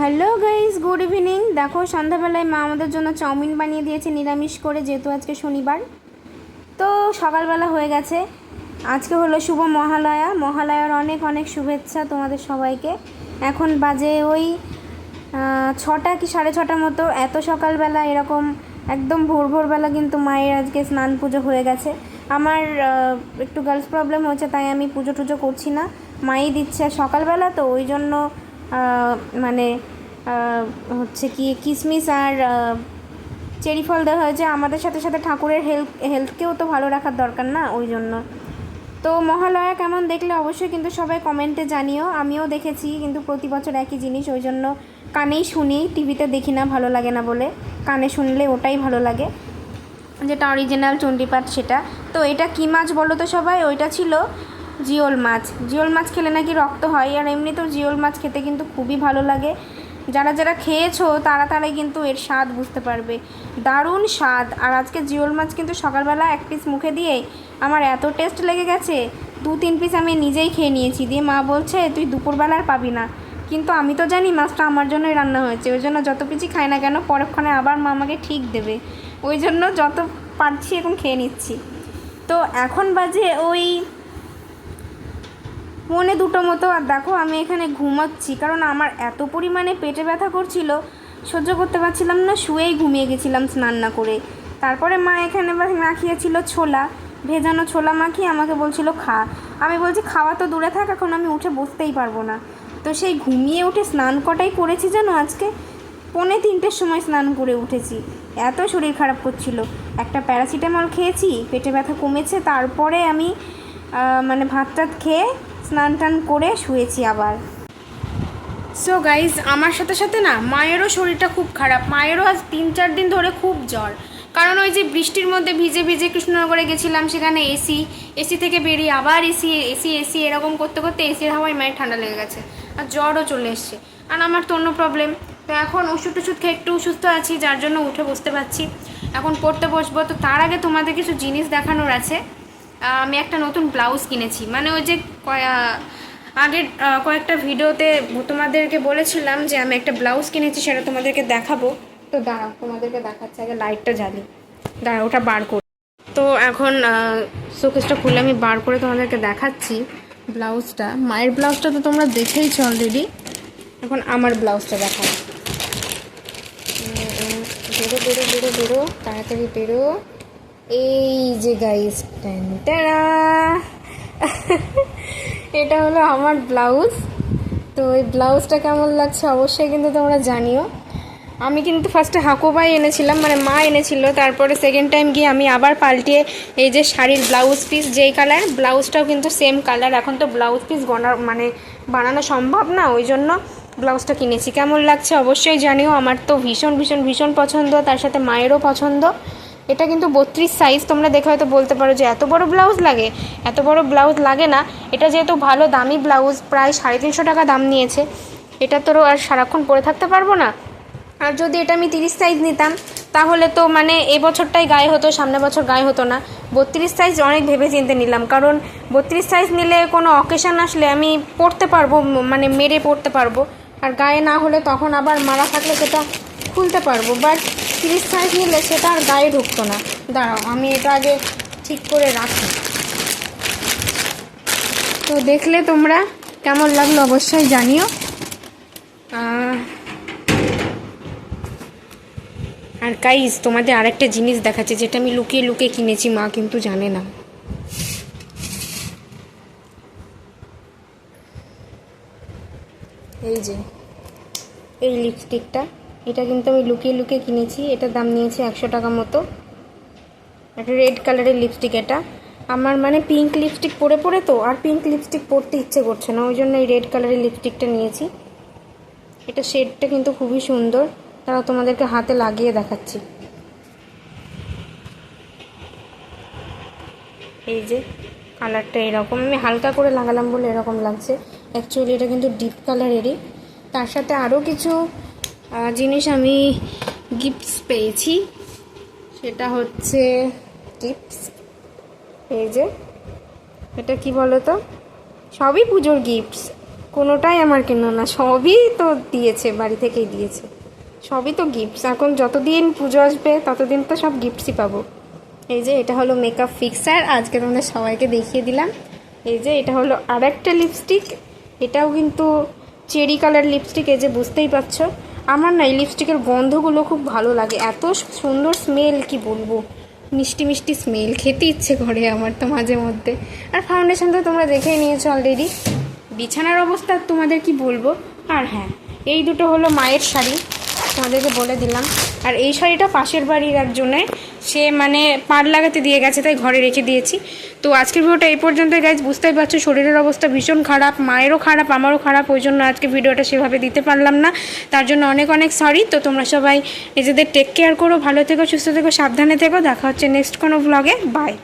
Hello guys, good evening. দেখো, সন্ধ্যাবেলায় মা আমাদের জন্য চাউমিন বানিয়ে দিয়েছে, নিরামিষ করে, যেহেতু আজকে শনিবার। তো সকালবেলা হয়ে গেছে। আজকে হলো শুভ মহালয়া। মহালয়ার অনেক অনেক শুভেচ্ছা তোমাদের সবাইকে। এখন বাজে ওই ছটা কি সাড়ে ছটা মতো। এত সকালবেলা এরকম একদম ভোর ভোরবেলা কিন্তু মায়ের আজকে স্নান পুজো হয়ে গেছে। আমার একটু গার্লস প্রবলেম হচ্ছে তাই আমি পুজো টুজো করছি না। মাই দিচ্ছে সকালবেলা, তো ওই জন্য মানে হচ্ছে কি কিশমিশ আর চেরি ফল দেওয়া হয়েছে। আমাদের সাথে সাথে ঠাকুরের হেলথ, হেলথকেও তো ভালো রাখার দরকার না, ওই জন্য। তো মহালয়া কেমন দেখলে অবশ্যই কিন্তু সবাই কমেন্টে জানিও। আমিও দেখেছি কিন্তু প্রতি বছর একই জিনিস, ওই জন্য কানেই শুনি, টিভিতে দেখি না, ভালো লাগে না বলে। কানে শুনলে ওটাই ভালো লাগে, যেটা অরিজিনাল চণ্ডীপাঠ সেটা। তো এটা কী মাছ বলো তো সবাই? ওইটা ছিল জিওল মাছ। জিওল মাছ খেলে নাকি রক্ত হয়, আর এমনিতেও জিওল মাছ খেতে কিন্তু খুবই ভালো লাগে। যারা যারা খেয়েছো, তারা তারাই কিন্তু এর স্বাদ বুঝতে পারবে। দারুণ স্বাদ। আর আজকে জিওল মাছ কিন্তু সকালবেলা এক পিস মুখে দিয়ে আমার এত টেস্ট লেগে গেছে, দু, তিন পিস আমি নিজেই খেয়ে নিয়েছি। দিয়ে মা বলছে, তুই দুপুরবেলা আর পাবি না। কিন্তু আমি তো জানি মাছটা আমার জন্যই রান্না হয়েছে। ওই জন্য যত পিসই খাই না কেন, পরক্ষণে আবার মা আমাকে ঠিক দেবে। ওই জন্য যত পারছি এখন খেয়ে নিচ্ছি। তো এখন বাজে ওই মনে দুটো মতো, আর দেখো আমি এখানে ঘুমাচ্ছি, কারণ আমার এত পরিমাণে পেটে ব্যথা করছিল, সহ্য করতে পারছিলাম না, শুয়েই ঘুমিয়ে গেছিলাম স্নান না করে। তারপরে মা এখানে মাখিয়েছিল ছোলা, ভেজানো ছোলা মাখিয়ে আমাকে বলছিল, খা। আমি বলছি, খাওয়া তো দূরে থাক, এখন আমি উঠে বসতেই পারব না। তো সেই ঘুমিয়ে উঠে স্নান কটাই করেছি জানো আজকে? পৌনে তিনটের সময় স্নান করে উঠেছি। এত শরীর খারাপ করছিল। একটা প্যারাসিটামল খেয়েছি, পেটে ব্যথা কমেছে, তারপরে আমি মানে ভাত টাত খেয়ে স্নান টান করে শুয়েছি আবার। সো গাইজ আমার সাথে সাথে না মায়েরও শরীরটা খুব খারাপ। মায়েরও আজ তিন চার দিন ধরে খুব জ্বর। কারণ ওই যে বৃষ্টির মধ্যে ভিজে ভিজে কৃষ্ণনগরে গেছিলাম, সেখানে এসি এসি থেকে বেরিয়ে আবার এসি এসি এসি এরকম করতে করতে এসির হাওয়ায় মায়ের ঠান্ডা লেগে গেছে। আর জ্বরও চলে এসছে। আর আমার তো অন্য প্রবলেম তো এখন ওষুধ টষুধ খেয়ে একটু সুস্থ আছি, যার জন্য উঠে বসতে পারছি। এখন পড়তে বসবো। তো তার আগে তোমাদের কিছু জিনিস দেখানোর আছে। আমি একটা নতুন ব্লাউজ কিনেছি। মানে ওই যে আগের কয়েকটা ভিডিওতে তোমাদেরকে বলেছিলাম যে আমি একটা ব্লাউজ কিনেছি, সেটা তোমাদেরকে দেখাবো। তো দাঁড়াও, তোমাদেরকে দেখাচ্ছে, আগে লাইটটা জ্বালি। দাঁড়া ওটা বার করি। তো এখন শোকেসটা খুলে আমি বার করে তোমাদেরকে দেখাচ্ছি ব্লাউজটা। মায়ের ব্লাউজটা তো তোমরা দেখেইছো অলরেডি এখন আমার ব্লাউজটা দেখাও বেরো বেরো বেরো বেরো, তাড়াতাড়ি বেরো। এই যে গাইস এটা হলো আমার ব্লাউজ তো এই ব্লাউজটা কেমন লাগছে অবশ্যই কিন্তু তোমরা জানিও। আমি কিন্তু ফার্স্টে হাকোবাই এনেছিলাম মানে মা এনেছিল। তারপরে সেকেন্ড টাইম গিয়ে আমি আবার পাল্টিয়ে এই যে শাড়ির ব্লাউজ পিস যেই কালার ব্লাউজটাও কিন্তু সেম কালার এখন তো ব্লাউজ পিস বনার মানে বানানো সম্ভব না, ওই জন্য ব্লাউজটা কিনেছি। কেমন লাগছে অবশ্যই জানিও। আমার তো ভীষণ ভীষণ ভীষণ পছন্দ। তার সাথে মায়েরও পছন্দ। এটা কিন্তু বত্রিশ সাইজ তোমরা দেখে হয়তো বলতে পারো যে এত বড় ব্লাউজ লাগে। এত বড় ব্লাউজ লাগে না। এটা যেহেতু ভালো দামি ব্লাউজ প্রায় সাড়ে তিনশো টাকা দাম নিয়েছে। এটা তোরও আর সারাক্ষণ পরে থাকতে পারব না। আর যদি এটা আমি তিরিশ সাইজ নিতাম, তাহলে তো মানে এবছরটাই গায়ে হতো সামনে বছর গায়ে হতো না। বত্রিশ সাইজ অনেক ভেবে চিনতে নিলাম। কারণ বত্রিশ সাইজ নিলে কোনো অকেশন আসলে আমি পড়তে পারব মানে মেরে পড়তে পারব। আর গায়ে না হলে তখন আবার মারা থাকলে সেটা খুলতে পারব। বাট তিরিশ সাইজ নিলে সেটা আর গায়ে ঢুকতো না। দাঁড়াও, আমি এটা আগে ঠিক করে রাখি। তো দেখলে তোমরা কেমন লাগল অবশ্যই জানিও। আর গাইজ তোমাদের আরেকটা জিনিস দেখাচ্ছে, যেটা আমি লুকিয়ে লুকিয়ে কিনেছি, মা কিন্তু জানে না। এই যে, এই লিপস্টিকটা এটা কিন্তু আমি লুকিয়ে লুকিয়ে কিনেছি। এটার দাম নিয়েছে একশো টাকা মতো। একটা রেড কালারের লিপস্টিক এটা। আমার মানে পিঙ্ক লিপস্টিক পরে পরে তো, আর পিঙ্ক লিপস্টিক পরতে ইচ্ছে করছে না ওই জন্য এই রেড কালারের লিপস্টিকটা নিয়েছি। এটা শেডটা কিন্তু খুবই সুন্দর। তারা তোমাদেরকে হাতে লাগিয়ে দেখাচ্ছি। এই যে কালারটা এরকম। আমি হালকা করে লাগালাম বলে এরকম লাগছে। অ্যাকচুয়ালি এটা কিন্তু ডিপ কালারেরই তার সাথে আরও কিছু জিনিস আমি গিফটস পেয়েছি। সেটা হচ্ছে গিফটস এই যে, এটা কি বলো তো সবই পুজোর গিফটস কোনোটাই আমার কেনা না, সবই তো দিয়েছে, বাড়ি থেকেই দিয়েছে। সবই তো গিফটস এখন যতদিন পুজো আসবে, ততদিন তো সব গিফটসই পাবো। এই যে, এটা হলো মেকআপ ফিক্সার আজকে তোমাদের সবাইকে দেখিয়ে দিলাম। এই যে, এটা হলো আর একটা লিপস্টিক এটাও কিন্তু চেরি কালার লিপস্টিক এই যে, বুঝতেই পারছ। আমার না এই লিপস্টিকের গন্ধগুলো খুব ভালো লাগে। এত সুন্দর স্মেল কি বলব? মিষ্টি মিষ্টি স্মেল খেতে ইচ্ছে করে আমার তো মাঝে মধ্যে। আর ফাউন্ডেশন তো তোমরা দেখেই নিয়েছো অলরেডি বিছানার অবস্থা তোমাদের কি বলব? আর হ্যাঁ এই দুটো হলো মায়ের শাড়ি। তোমাদেরকে বলে দিলাম। আর এই শাড়িটা পাশের বাড়ির একজনে সে মানে পাড় লাগাতে দিয়ে গেছে, তাই ঘরে রেখে দিয়েছি। তো আজকের ভিডিওটা এই পর্যন্ত গাইজ বুঝতেই পারছ, শরীরের অবস্থা ভীষণ খারাপ, মায়েরও খারাপ, আমারও খারাপ, ওই জন্য আজকে ভিডিওটা সেভাবে দিতে পারলাম না। তার জন্য অনেক অনেক সরি তো তোমরা সবাই নিজেদের টেক কেয়ার করো, ভালো থেকো, সুস্থ থেকো, সাবধানে থেকো। দেখা হচ্ছে নেক্সট কোনো ব্লগে বাই